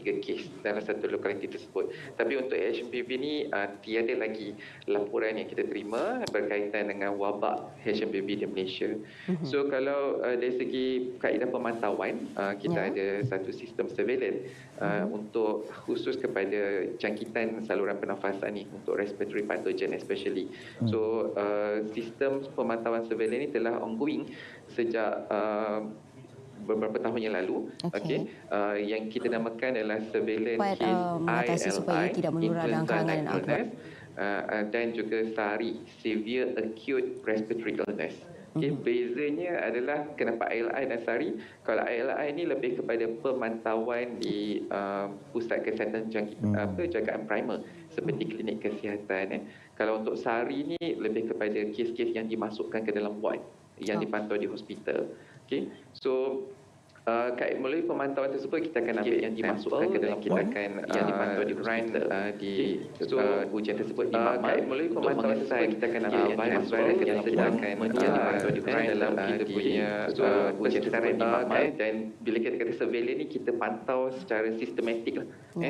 tiga kes dalam satu lokaliti tersebut. Tapi untuk HMPV ni uh, tiada lagi laporan yang kita terima berkaitan dengan wabak HMPV di Malaysia. Mm-hmm. So kalau uh, dari segi kaedah pemantauan, uh, kita yeah. ada satu sistem surveillance uh, mm-hmm. untuk khusus kepada jangkitan saluran pernafasan ni untuk respiratory pathogen especially. Mm-hmm. So uh, sistem pemantauan surveillance ini telah ongoing sejak uh, beberapa tahun yang lalu okey okay. uh, yang kita namakan adalah surveillance Buat, case uh, mengatasi ILI, supaya tidak menular dalam kalangan dan uh, uh, dan juga SARI severe acute respiratory illness Okay, mm-hmm. bezanya adalah kenapa ILI dan SARI. Kalau ILI ini lebih kepada pemantauan di uh, pusat kesihatan jangkit, mm. apa, jagaan primer seperti klinik kesihatan. Eh. Kalau untuk SARI ini lebih kepada kes-kes yang dimasukkan ke dalam ward yang oh. dipantau di hospital. Okay. So Uh, melalui pemantauan tersebut kita akan ambil yang dimasukkan ke dalam kita akan uh, yang dipantau di hospital uh, di so, uh, ujian tersebut di uh, melalui pemantauan tersebut kita akan ambil yang dimasukkan ke dalam kita akan yang dipantau di dalam kita punya ujian tersebut di dan bila kita kata surveillance ni kita pantau secara sistematik lah. Yeah.